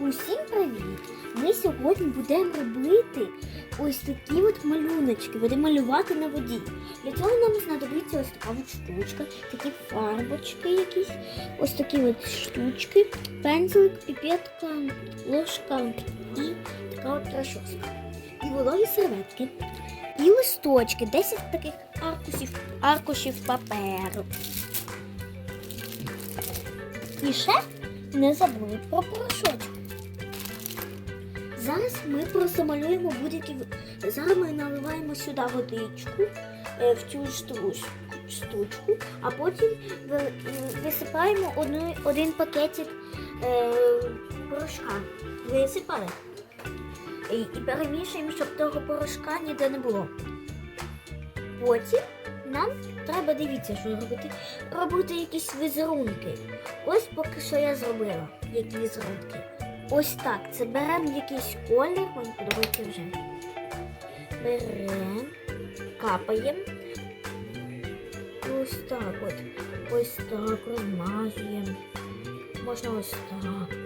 Усім привіт! Ми сьогодні будемо робити ось такі от малюночки. Будемо малювати на воді. Для цього нам знадобиться ось така от штучка, такі фарбочки якісь, ось такі от штучки, пензлик, піпетка, ложка і така от розчоска. І вологі серветки. І листочки, 10 таких аркушів, аркушів паперу. І ще не забули про порошочок. Зараз ми просто малюємо будь-які. Зараз ми наливаємо сюди водичку е, в цю штуч- штучку, а потім ви- висипаємо одну, один пакетик е, порошка. Висипали. І перемішуємо, щоб того порошка ніде не було. Потім нам треба дивіться, що робити. Робити якісь візерунки. Ось поки що я зробила які візерунки. Ось так. Це беремо якийсь колір, Вон, подивіться вже. Беремо, капаємо. Ось так от. Ось так розмазуємо. Можна ось так.